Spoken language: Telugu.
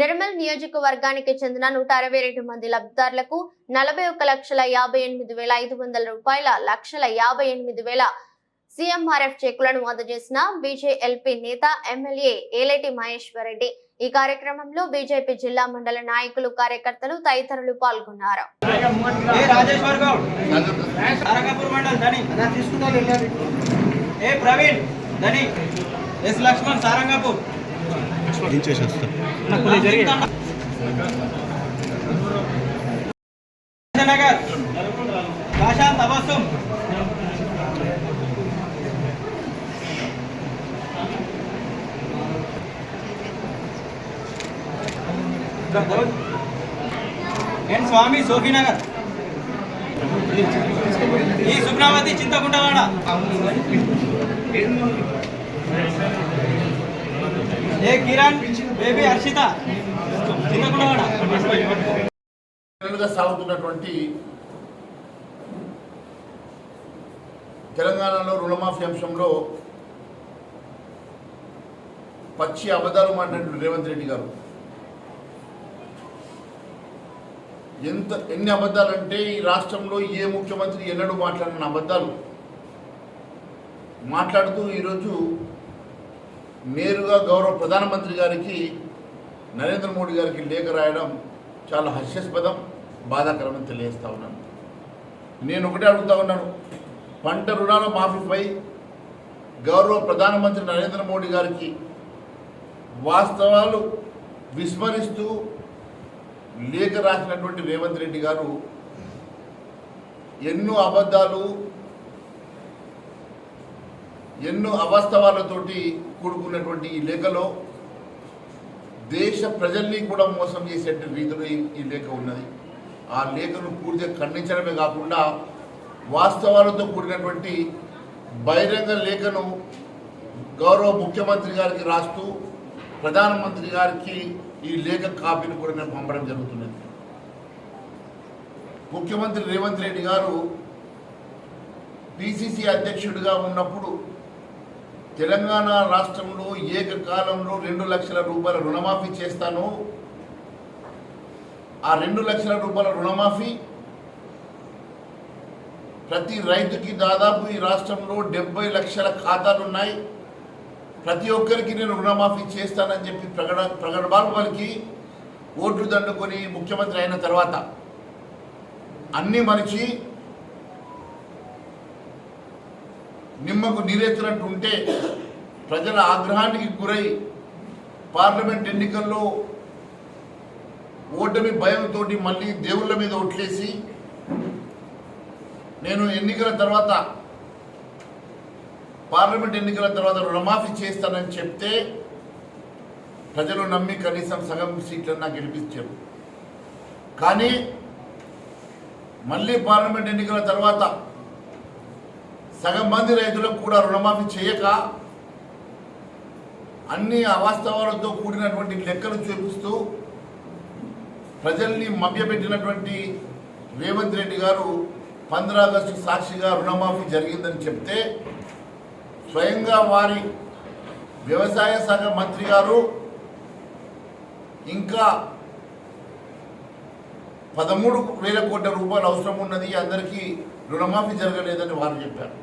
నిర్మల్ నియోజకవర్గానికి చెందిన నూట అరవై రెండు మంది లబ్ధిదారులకు నలభై ఒక్క లక్షల యాభై ఎనిమిది వేల ఐదు వందల రూపాయల లక్షల యాభై ఎనిమిది వేల సీఎంఆర్ఎఫ్ చెక్కులను అందజేసిన బీజేఎల్పీ నేత ఎమ్మెల్యే ఏలేటి మహేశ్వరరెడ్డి. ఈ కార్యక్రమంలో బీజేపీ జిల్లా మండల నాయకులు కార్యకర్తలు తదితరులు పాల్గొన్నారు. A A Praveen? Dhani. S Laxman Sarangapur. Kashanth Abassum N Swamy Sofinagar? ఈ సుబ్రమతి చింతకుంటవాడ ఏ కిరణ్ బేబీ హర్షిత సాగుతున్నటువంటి తెలంగాణలో రుణమాఫీ అంశంలో పచ్చి అబద్ధాలు మాట్లాడిన రేవంత్ రెడ్డి గారు. ఎంత ఎన్ని అబద్ధాలంటే ఈ రాష్ట్రంలో ఏ ముఖ్యమంత్రి ఎన్నడూ మాట్లాడిన అబద్ధాలు మాట్లాడుతూ ఈరోజు నేరుగా గౌరవ ప్రధానమంత్రి గారికి నరేంద్ర మోడీ గారికి లేఖ రాయడం చాలా హాస్యాస్పదం బాధాకరమని తెలియజేస్తా ఉన్నాను. నేను ఒకటే అడుగుతా ఉన్నాను. పంట రుణాల మాఫీపై గౌరవ ప్రధానమంత్రి నరేంద్ర మోడీ గారికి వాస్తవాలు విస్మరిస్తూ లేఖ రాసినటువంటి రేవంత్ రెడ్డి గారు ఎన్నో అబద్ధాలు ఎన్నో అవాస్తవాలతోటి కూడుకున్నటువంటి ఈ లేఖలో దేశ ప్రజల్ని కూడా మోసం చేసే రీతిలో ఈ లేఖ ఉన్నది. ఆ లేఖను పూర్తిగా ఖండించడమే కాకుండా వాస్తవాలతో కూడినటువంటి బహిరంగ లేఖను గౌరవ ముఖ్యమంత్రి గారికి రాస్తూ ప్రధానమంత్రి గారికి ఈ లేఖ కాపీని కూడా నేను పంపడం జరుగుతున్నది. ముఖ్యమంత్రి రేవంత్ రెడ్డి గారు పిసిసి అధ్యక్షుడిగా ఉన్నప్పుడు తెలంగాణ రాష్ట్రంలో ఏకకాలంలో రెండు లక్షల రూపాయల రుణమాఫీ చేస్తాను. ఆ రెండు లక్షల రూపాయల రుణమాఫీ ప్రతి రైతుకి దాదాపు ఈ రాష్ట్రంలో డెబ్బై లక్షల ఖాతాలు ఉన్నాయి. ప్రతి ఒక్కరికి నేను రుణమాఫీ చేస్తానని చెప్పి ప్రకట ప్రకటనలు వారికి ఓట్లు దండుకొని ముఖ్యమంత్రి అయిన తర్వాత అన్నీ మనిషి నిమ్మకు నీరెత్తినట్టు ఉంటే ప్రజల ఆగ్రహానికి గురై పార్లమెంట్ ఎన్నికల్లో ఓటమి భయంతో మళ్ళీ దేవుళ్ళ మీద ఒట్లేసి నేను ఎన్నికల తర్వాత పార్లమెంట్ ఎన్నికల తర్వాత రుణమాఫీ చేస్తానని చెప్తే ప్రజలు నమ్మి కనీసం సగం సీట్లను నాకు గెలిపించారు. కానీ మళ్ళీ పార్లమెంట్ ఎన్నికల తర్వాత సగం మంది రైతులకు కూడా రుణమాఫీ చేయక అన్ని అవాస్తవాలతో కూడినటువంటి లెక్కలు చూపిస్తూ ప్రజల్ని మభ్యపెట్టినటువంటి రేవంత్ రెడ్డి గారు పంద్ర ఆగస్టు సాక్షిగా రుణమాఫీ జరిగిందని చెప్తే స్వయంగా వారి వ్యవసాయ శాఖ మంత్రి గారు ఇంకా పదమూడు వేల కోట్ల రూపాయలు అవసరం ఉన్నది అందరికీ రుణమాఫీ జరగలేదని వారు చెప్పారు.